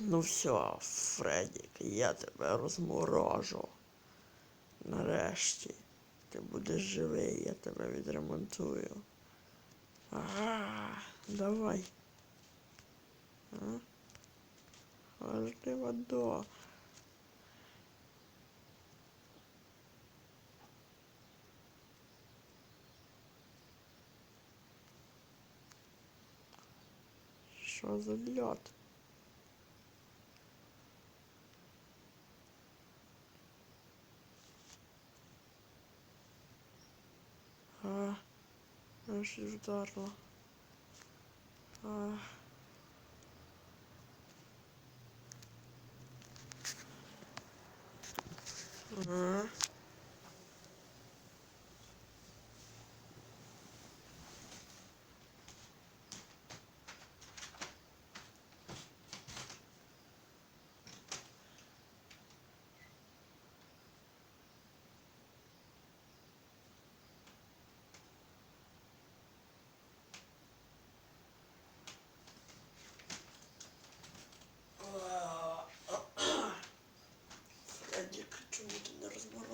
Ну все, Фредік, я тебе розморожу. Нарешті. Ти будеш живий, я тебе відремонтую. Ага, давай. А? Ти. Що за льот? Аж вдарило. А. А.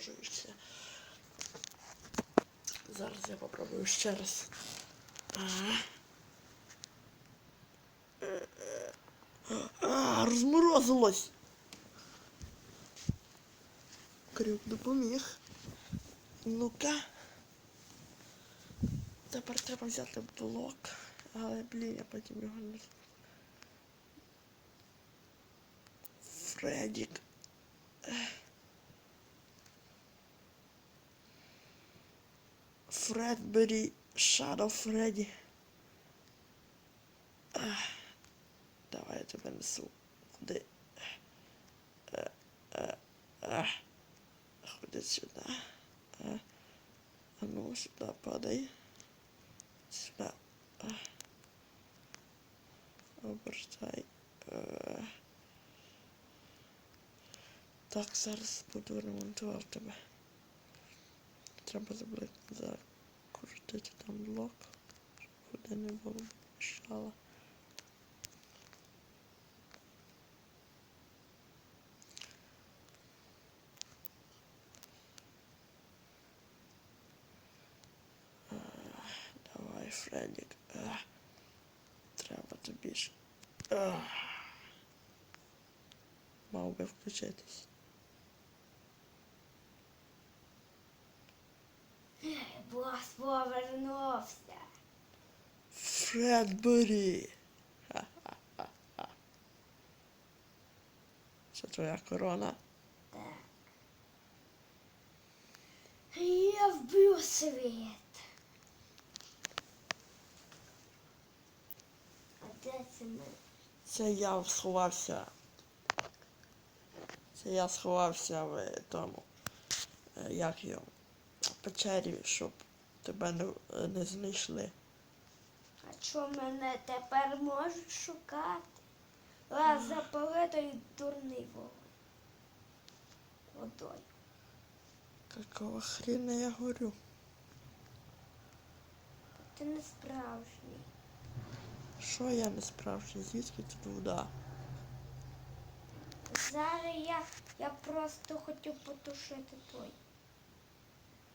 не? Зараз я попробую ще раз. Розморозилось. Крюк допоміг. Ну-ка. Тепер треба взяти блок. Але, блін, я потім його не. Фредік. Фредбері, Shadow Фредді. Давай я тебе несу. Куди? Е, е, е. Ходи сюди. А ну, сюди падай. Сюди. Обертай. Так, зараз буду ремонтувати тебе. Треба забрати закрутити там блок, щоб куди не було мішало. Давай, Фредік. Треба тобі ж. Мав би включитись. Бос повернувся. Фредбері. Це твоя корона. Так. Я вб'ю світ. А де це ми? Це я сховався. Це я сховався в тому. е, Як його? В печері, щоб тебе не, не знайшли. А що мене тепер можуть шукати? А запали той дурний вогонь. Водою. Какого хрена я горю? Ти не справжній. Що я не справжній? Звідки тут вода? Зараз я, я просто хотів потушити той.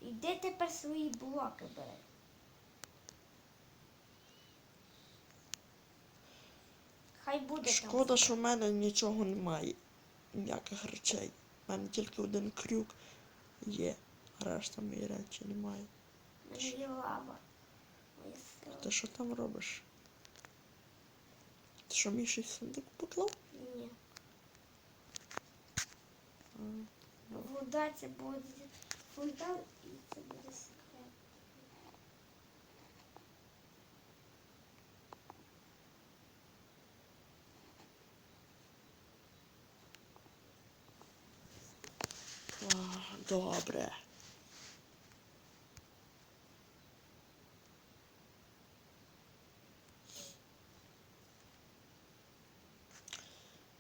Іди тепер свої блоки бери. Хай буде Шкода, там. що в мене нічого немає. Ніяких речей. У мене тільки один крюк є, решта мої речі немає. В лава. Моя сила. Ти що там робиш? Ти що в сундук поклав? Ні. Вода це буде фонтан і це буде секрет. а, добре.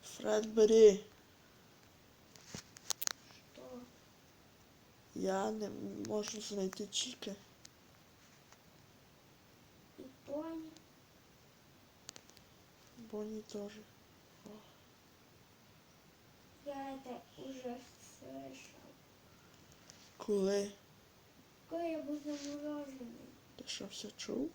Фредбері, Що? Я не можу знайти Чіки. І Бонні. Бонні теж. О. я это уже слышал. Коли? Коли я був заморожений. Ти що все чув?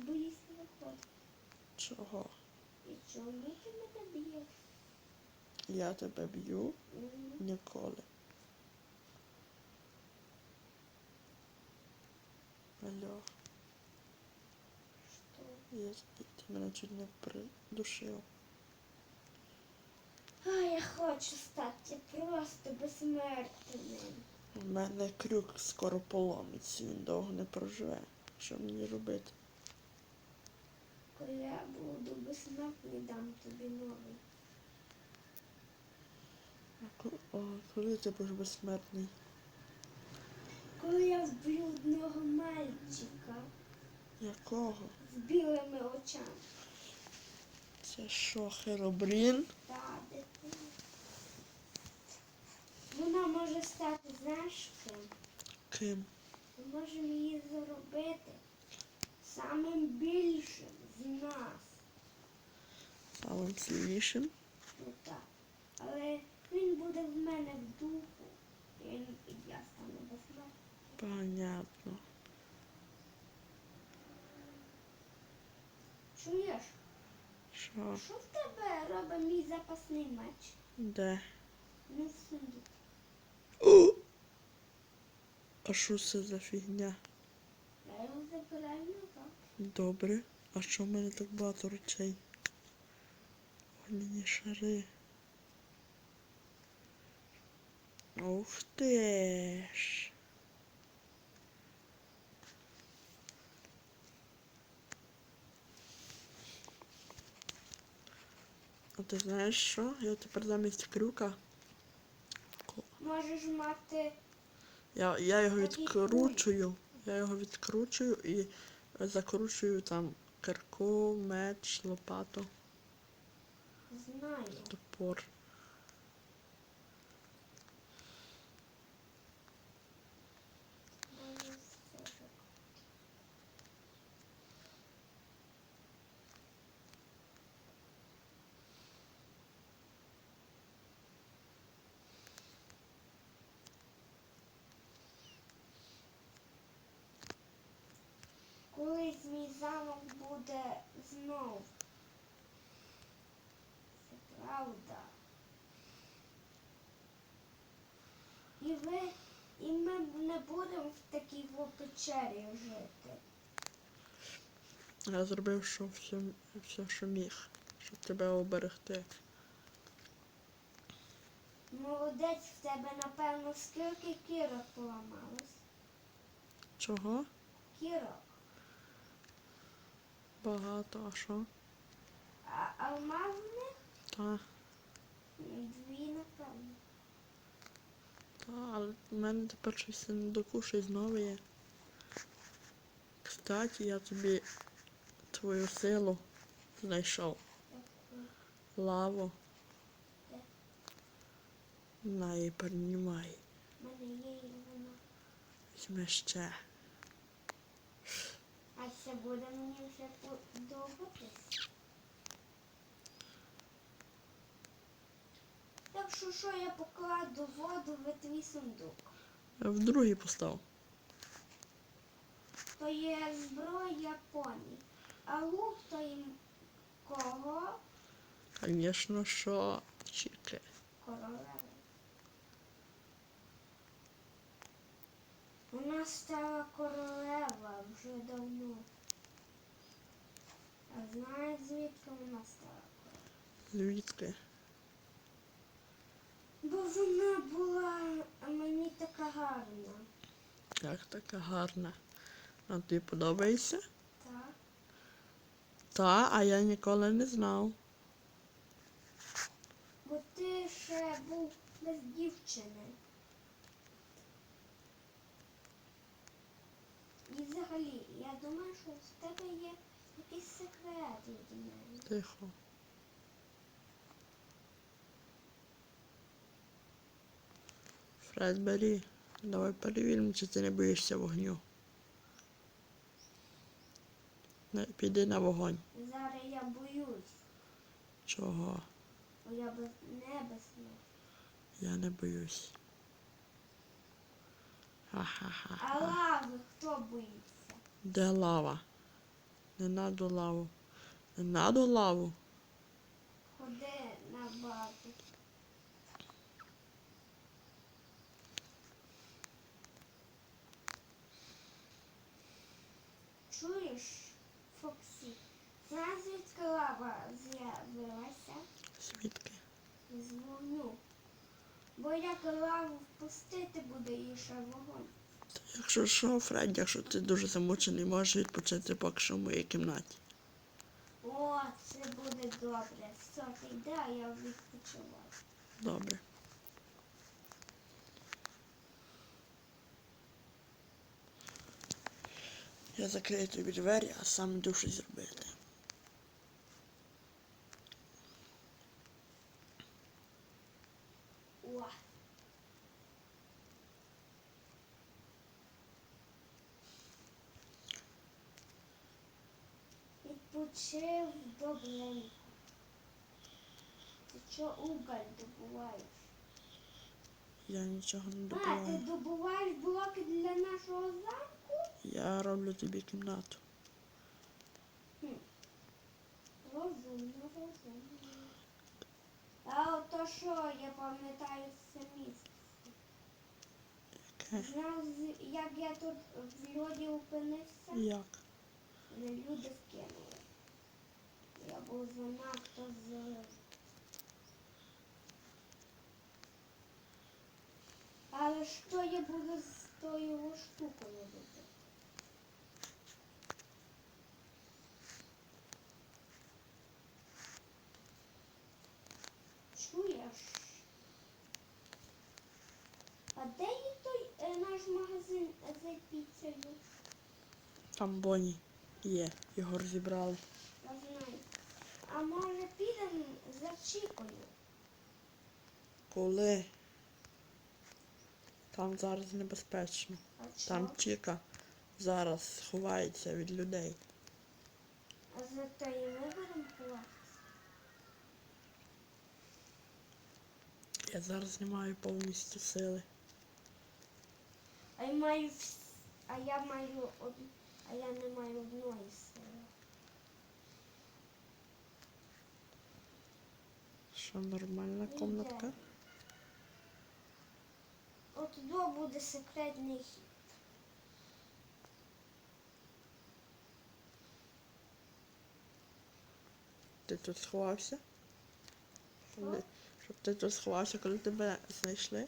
Так. Ти ж. Чого? І чому ти мене б'єш? Я тебе б'ю Мгм. ніколи. Алло, Що? я, ти мене чуть не придушив. А я хочу стати просто безсмертним. У мене крюк скоро поломиться, він довго не проживе. Що мені робити? Коли я буду безсмертний, дам тобі новий. А коли ти будеш безсмертний? Коли я вб'ю одного мальчика Якого? з білими очами. Це що, Херобрін? Та дитина. Вона може стати знаєш ким? Ким? Ми можемо її зробити самим більшим з нас. Самим сильнішим? Ну так. Але він буде в мене в духу. І я стану безсмертним. Понятно. Чуєш? Що? Що в тебе робить мій запасний меч? Де? Ну в сундук. О! А що це за фігня? Я його забираю назад. Добре. А що в мене так багато речей? Вогняні шари. Ух ти ж. А ти знаєш що? Я тепер замість крюка. Можеш мати Я, я його відкручую. Я його відкручую і закручую там кирку, меч, лопату, знаю. топор. Колись мій замок буде знов. Це правда. І ви, і ми не будемо в такій печері жити. Я зробив що все, все, що міг, щоб тебе оберегти. Молодець в тебе, напевно, скільки кірок поламалось. Чого? Кірок. Багато, а що? А алмазних Та, дві, напевно. та, але в мене тепер щось не докушай знову є. Кстати, я тобі твою силу знайшов. Лаву. На її піднімай. Візьми ще. Це буде мені вже подобатись. Так що що я покладу воду в твій сундук? В другий постав. То є зброя поні. А лук то їм кого? Звісно, що чіки. Королеви. Вона стала королева вже давно. А знаєш, звідки вона стала королева? Звідки? Бо вона була мені така гарна. Як така гарна. А тобі подобається? Так? Та, а я ніколи не знав. Бо ти ще був без дівчини. І взагалі, я думаю, що в тебе є якийсь секрет від мене. Тихо. Фредбері, Давай перевіримо, чи ти не боїшся вогню. Не, піди на вогонь. Зараз я боюсь, Чого? бо я без небесна. Я не боюсь. А лави хто боїться? Де лава? Не надо лаву. Не надо лаву. Ходи на базу. Чуєш, Фоксі? Знаєш, звідки лава з'явилася? Свідки. З вогню. Бо як лаву впустити буде і ще вогонь. Якщо що, Фредді, якщо ти дуже замучений, можеш відпочити поки що в моїй кімнаті. О, це буде добре. Все, ти йди, а я відпочиваю. Добре. Я закрию тобі двері, а сам щось зробити. О. Відпочив добренько. Ти що уголь добуваєш? Я нічого не добуваю. А, ти добуваєш блоки для нашого замку? Я роблю тобі кімнату. Розумно, розумно. А ото що, я пам'ятаю це місце. Яке? Знав, як я тут в льоді опинився? Як? Люди скинули. Був занадто злий. Але що я буду з тою штукою робити? Чуєш? А де є той е, наш магазин за піцею? Там Бонні є. Його розібрали. А може підемо за Чікою? Коли? Там зараз небезпечно. А? Там Чіка зараз ховається від людей. А зато і ми будемо ховатися. Я зараз не маю повністю сили. А я маю вс... а я маю од... а я не маю одної сили. Що нормальна комнатка? От туди буде секретний хід. Ти тут сховався? Щоб ти тут сховався, коли тебе знайшли?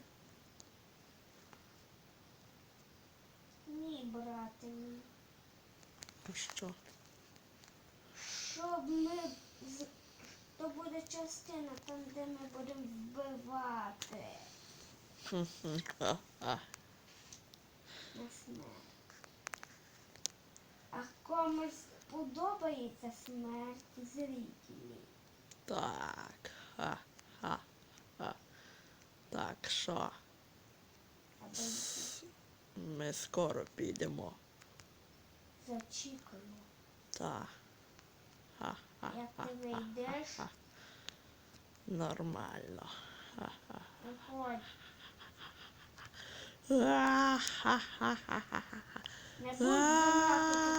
Ні, брате мій. А що? Щоб ми. То буде частина там, де ми будемо вбивати на смерть. А комусь подобається смерть зрителі. Так. Ха-ха-ха. Так, що? Ми скоро підемо. зачікаю. Так. Як ти вийдеш? Нормально. Виходь. Не будь